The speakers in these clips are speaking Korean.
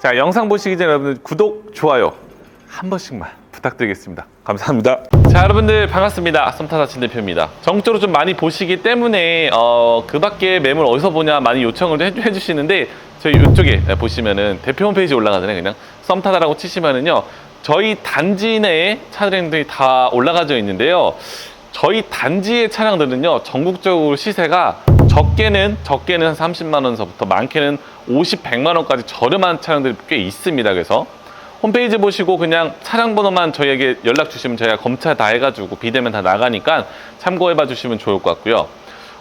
자, 영상 보시기 전에 여러분들 구독, 좋아요 한 번씩만 부탁드리겠습니다. 감사합니다. 자, 여러분들 반갑습니다. 썸타사친 대표입니다. 정적으로 좀 많이 보시기 때문에 어, 그 밖에 매물 어디서 보냐 많이 요청을 해, 해주시는데 저희 이쪽에 보시면은 대표 홈페이지 올라가잖아요. 그냥 썸타다라고 치시면은요. 저희 단지 내에 차량들이 다 올라가져 있는데요. 저희 단지의 차량들은요 전국적으로 시세가 적게는 적게는 한 30만 원서부터 많게는 50, 100만 원까지 저렴한 차량들이 꽤 있습니다. 그래서 홈페이지 보시고 그냥 차량 번호만 저희에게 연락 주시면 저희가 검차 다 해가지고 비대면 다 나가니까 참고해봐 주시면 좋을 것 같고요.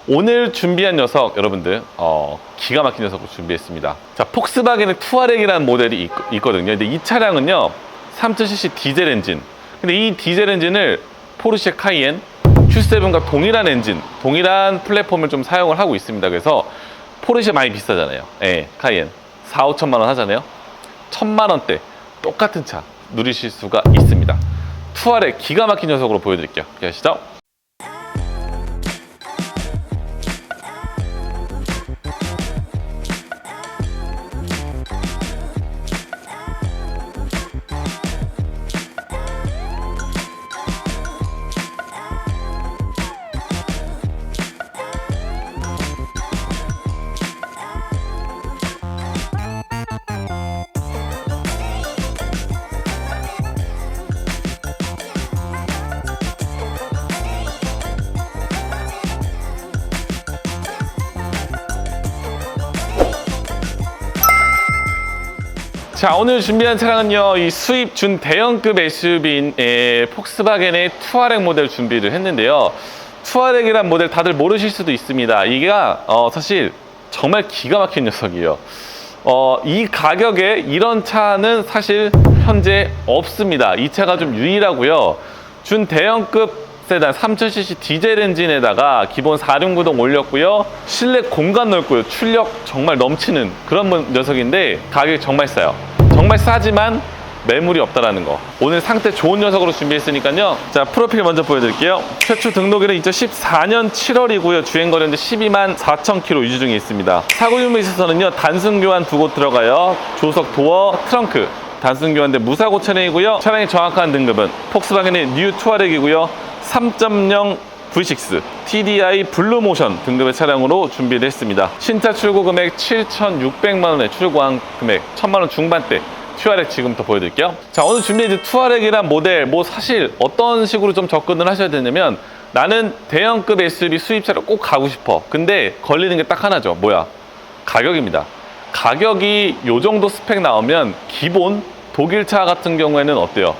오늘 준비한 녀석 여러분들 어, 기가 막힌 녀석을 준비했습니다. 자 폭스바겐의 투아렉이라는 모델이 있, 있거든요. 근데 이 차량은요 3000cc 디젤 엔진. 근데 이 디젤 엔진을 포르쉐 카이엔 Q7과 동일한 엔진, 동일한 플랫폼을 좀 사용을 하고 있습니다. 그래서 포르쉐 많이 비싸잖아요. 예, 카이엔 4, 5천만 원 하잖아요. 천만 원대 똑같은 차 누리실 수가 있습니다. 투아렉 기가 막힌 녀석으로 보여드릴게요. 기다시죠 자 오늘 준비한 차량은요 이 수입 준 대형급 SUV인 에, 폭스바겐의 투아렉 모델 준비를 했는데요. 투아렉이란 모델 다들 모르실 수도 있습니다. 이게 어, 사실 정말 기가 막힌 녀석이에요. 어, 이 가격에 이런 차는 사실 현재 없습니다. 이 차가 좀 유일하고요. 준 대형급 세단 3000cc 디젤 엔진에다가 기본 4륜구동 올렸고요. 실내 공간 넓고요. 출력 정말 넘치는 그런 녀석인데 가격이 정말 싸요. 정말 싸지만 매물이 없다라는 거. 오늘 상태 좋은 녀석으로 준비했으니까요. 자 프로필 먼저 보여드릴게요. 최초 등록일은 2014년 7월이고요. 주행거리는 12만 4천 킬로 유지 중에 있습니다. 사고 유무에 있어서는요 단순 교환 두 곳 들어가요. 조석 도어 트렁크. 단순 교환대 무사고 차량이고요. 차량의 정확한 등급은 폭스바겐의 뉴 투아렉이고요 3.0 V6 TDI 블루모션 등급의 차량으로 준비를 했습니다. 신차 출고 금액 7,600만 원에 출고한 금액 1,000만 원 중반대 투아렉 지금부터 보여드릴게요. 자 오늘 준비해준 투아렉이란 모델 뭐 사실 어떤 식으로 좀 접근을 하셔야 되냐면 나는 대형급 SUV 수입차로 꼭 가고 싶어. 근데 걸리는 게 딱 하나죠. 뭐야? 가격입니다. 가격이 요 정도 스펙 나오면 기본 독일차 같은 경우에는 어때요?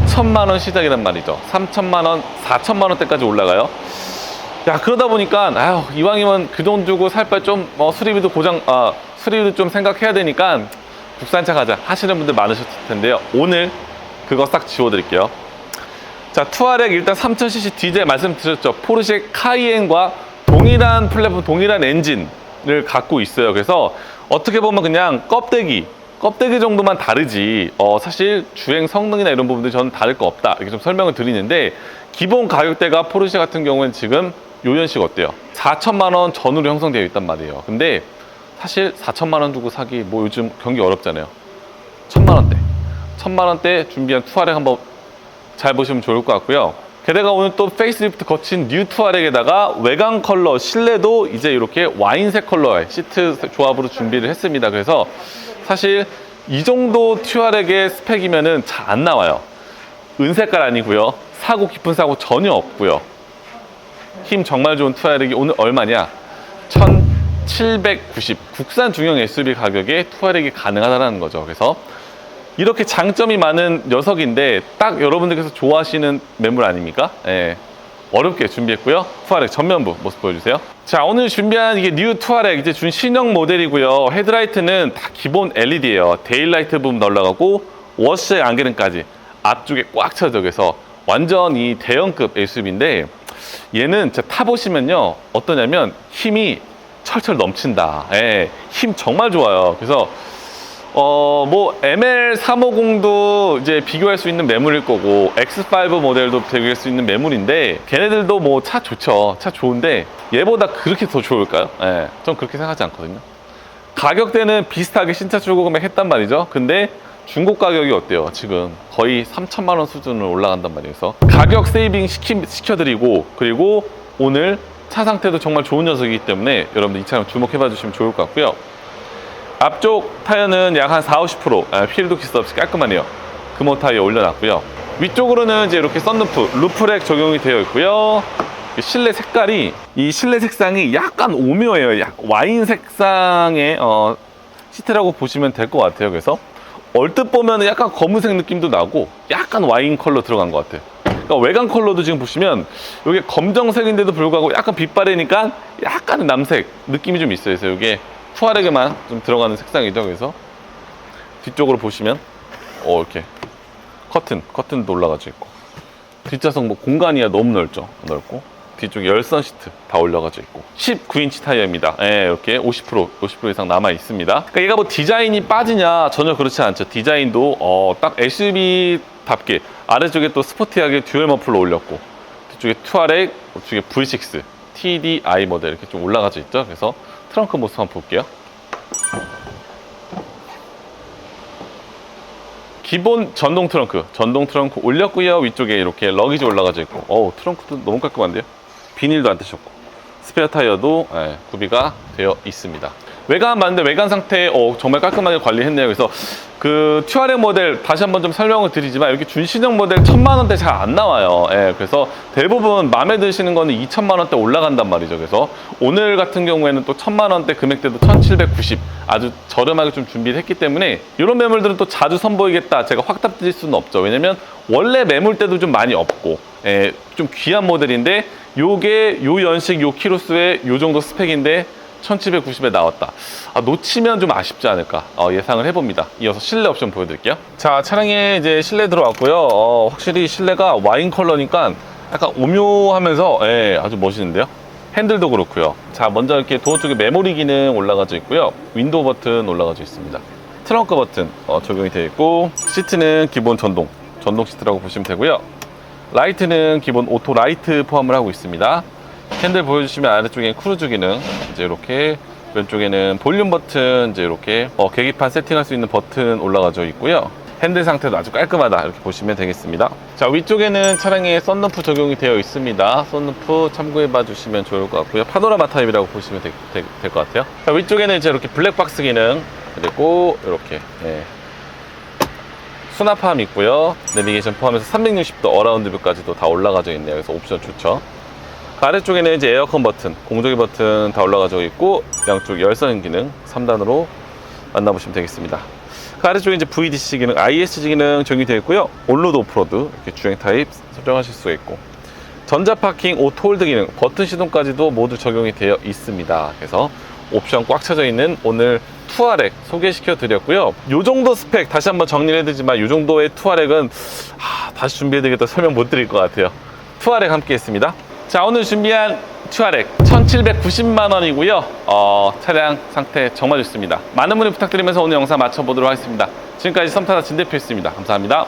3천만 원 시작이란 말이죠. 3천만 원, 4천만 원대까지 올라가요. 야 그러다 보니까 아유 이왕이면 그 돈 주고 살 바에 좀 어, 수리비도 고장 아 수리비도 좀 생각해야 되니까 국산차 가자 하시는 분들 많으셨을 텐데요. 오늘 그거 싹 지워드릴게요. 자, 투아렉 일단 3000cc 디젤 말씀드렸죠. 포르쉐 카이엔과 동일한 플랫폼, 동일한 엔진을 갖고 있어요. 그래서 어떻게 보면 그냥 껍데기, 껍데기 정도만 다르지, 어, 사실 주행 성능이나 이런 부분들 저는 다를 거 없다. 이렇게 좀 설명을 드리는데, 기본 가격대가 포르쉐 같은 경우는 지금 요연식 어때요? 4천만 원 전후로 형성되어 있단 말이에요. 근데 사실 4천만 원 주고 사기 뭐 요즘 경기 어렵잖아요. 천만 원대. 천만 원대 준비한 투아렉 한번 잘 보시면 좋을 것 같고요. 게다가 오늘 또 페이스리프트 거친 뉴 투아렉에다가 외관 컬러, 실내도 이제 이렇게 와인색 컬러의 시트 조합으로 준비를 했습니다. 그래서 사실 이 정도 투아렉의 스펙이면은 잘 안 나와요. 은색깔 아니고요. 사고 깊은 사고 전혀 없고요. 힘 정말 좋은 투아렉이 오늘 얼마냐? 1790 국산 중형 SUV 가격에 투아렉이 가능하다는 거죠. 그래서 이렇게 장점이 많은 녀석인데 딱 여러분들께서 좋아하시는 매물 아닙니까? 예. 어렵게 준비했고요. 투아렉 전면부 모습 보여주세요. 자, 오늘 준비한 이게 뉴 투아렉 이제 준 신형 모델이고요. 헤드라이트는 다 기본 LED예요. 데일라이트 부분 날라가고 워시 안개등까지 앞쪽에 꽉 차져 그래서 완전 이 대형급 SUV인데 얘는 타보시면요. 어떠냐면 힘이 철철 넘친다. 예. 힘 정말 좋아요. 그래서 어, 뭐, ML350도 이제 비교할 수 있는 매물일 거고, X5 모델도 비교할 수 있는 매물인데, 걔네들도 뭐 차 좋죠. 차 좋은데, 얘보다 그렇게 더 좋을까요? 예, 전 그렇게 생각하지 않거든요. 가격대는 비슷하게 신차 출고 금액 했단 말이죠. 근데 중고 가격이 어때요? 지금 거의 3천만 원 수준으로 올라간단 말이에요. 그래서 가격 세이빙 시키, 시켜드리고 그리고 오늘 차 상태도 정말 좋은 녀석이기 때문에 여러분들 이 차량 주목해봐 주시면 좋을 것 같고요. 앞쪽 타이어는 약 한 4, 50% 아, 필드 키스 없이 깔끔하네요. 금호 타이어 올려놨고요. 위쪽으로는 이제 이렇게 썬루프, 루프렉 적용이 되어 있고요. 실내 색깔이 이 실내 색상이 약간 오묘해요. 약 와인 색상의 어, 시트라고 보시면 될 것 같아요. 그래서 얼뜻 보면 약간 검은색 느낌도 나고 약간 와인 컬러 들어간 것 같아요. 그러니까 외관 컬러도 지금 보시면 이게 검정색인데도 불구하고 약간 빛바래니까 약간 남색 느낌이 좀 있어요. 그래서 이게 투아렉에만 좀 들어가는 색상이죠. 그래서 뒤쪽으로 보시면 어 이렇게 커튼 커튼도 올라가져 있고 뒷좌석 뭐 공간이야 너무 넓죠. 넓고 뒤쪽에 열선 시트 다 올려가져 있고 19인치 타이어입니다. 예, 이렇게 50% 50% 이상 남아 있습니다. 그러니까 얘가 뭐 디자인이 빠지냐 전혀 그렇지 않죠. 디자인도 어, 딱 SUV답게 아래쪽에 또 스포티하게 듀얼 머플러 올렸고 뒤쪽에 투아렉, 우측에 V6, TDI 모델 이렇게 좀 올라가져 있죠. 그래서 트렁크 모습 한번 볼게요. 기본 전동 트렁크, 전동 트렁크 올렸고요. 위쪽에 이렇게 러기지 올라가져 있고, 어우 트렁크도 너무 깔끔한데요. 비닐도 안 떼셨고, 스페어 타이어도 예, 구비가 되어 있습니다. 외관 봤는데 외관 상태 어, 정말 깔끔하게 관리했네요. 그래서 그 튜아렉 모델 다시 한번 좀 설명을 드리지만 여기 준신형 모델 천만 원대 잘 안 나와요. 예, 그래서 대부분 마음에 드시는 거는 2천만 원대 올라간단 말이죠. 그래서 오늘 같은 경우에는 또 천만 원대 금액대도 1,790 아주 저렴하게 좀 준비를 했기 때문에 이런 매물들은 또 자주 선보이겠다. 제가 확답 드릴 수는 없죠. 왜냐면 원래 매물대도 좀 많이 없고 예, 좀 귀한 모델인데 요게 요 연식 요 키로수에 요 정도 스펙인데 1790에 나왔다. 아, 놓치면 좀 아쉽지 않을까 어, 예상을 해봅니다. 이어서 실내 옵션 보여드릴게요. 자, 차량에 이제 실내 들어왔고요. 어, 확실히 실내가 와인 컬러니까 약간 오묘하면서 예, 아주 멋있는데요. 핸들도 그렇고요. 자, 먼저 이렇게 도어 쪽에 메모리 기능 올라가져 있고요. 윈도우 버튼 올라가져 있습니다. 트렁크 버튼 어, 적용이 되어 있고 시트는 기본 전동, 전동 시트라고 보시면 되고요. 라이트는 기본 오토 라이트 포함을 하고 있습니다. 핸들 보여주시면 아래쪽에 크루즈 기능 이제 이렇게 왼쪽에는 볼륨 버튼 이제 이렇게 어, 계기판 세팅할 수 있는 버튼 올라가져 있고요. 핸들 상태도 아주 깔끔하다 이렇게 보시면 되겠습니다. 자 위쪽에는 차량에 썬루프 적용이 되어 있습니다. 썬루프 참고해 봐 주시면 좋을 것 같고요. 파노라마 타입이라고 보시면 될 것 같아요. 자 위쪽에는 이제 이렇게 블랙박스 기능 그리고 이렇게 예, 수납함 있고요. 내비게이션 포함해서 360도 어라운드 뷰까지도 다 올라가져 있네요. 그래서 옵션 좋죠. 그 아래쪽에는 이제 에어컨 버튼, 공조기 버튼 다 올라가져 있고 양쪽 열선 기능 3단으로 만나보시면 되겠습니다. 그 아래쪽에 이제 VDC 기능, ISG 기능 적용되어 있고요. 온로드 오프로드 이렇게 주행 타입 설정하실 수가 있고 전자 파킹, 오토 홀드 기능, 버튼 시동까지도 모두 적용이 되어 있습니다. 그래서 옵션 꽉 차져 있는 오늘 투아렉 소개시켜 드렸고요. 요 정도 스펙 다시 한번 정리를 해드리지만 요 정도의 투아렉은 하, 다시 준비해 드리겠다 설명 못 드릴 것 같아요. 투아렉 함께 했습니다. 자 오늘 준비한 투아렉 1790만 원이고요. 어, 차량 상태 정말 좋습니다. 많은 문의 부탁드리면서 오늘 영상 마쳐보도록 하겠습니다. 지금까지 썸타다 진대표였습니다. 감사합니다.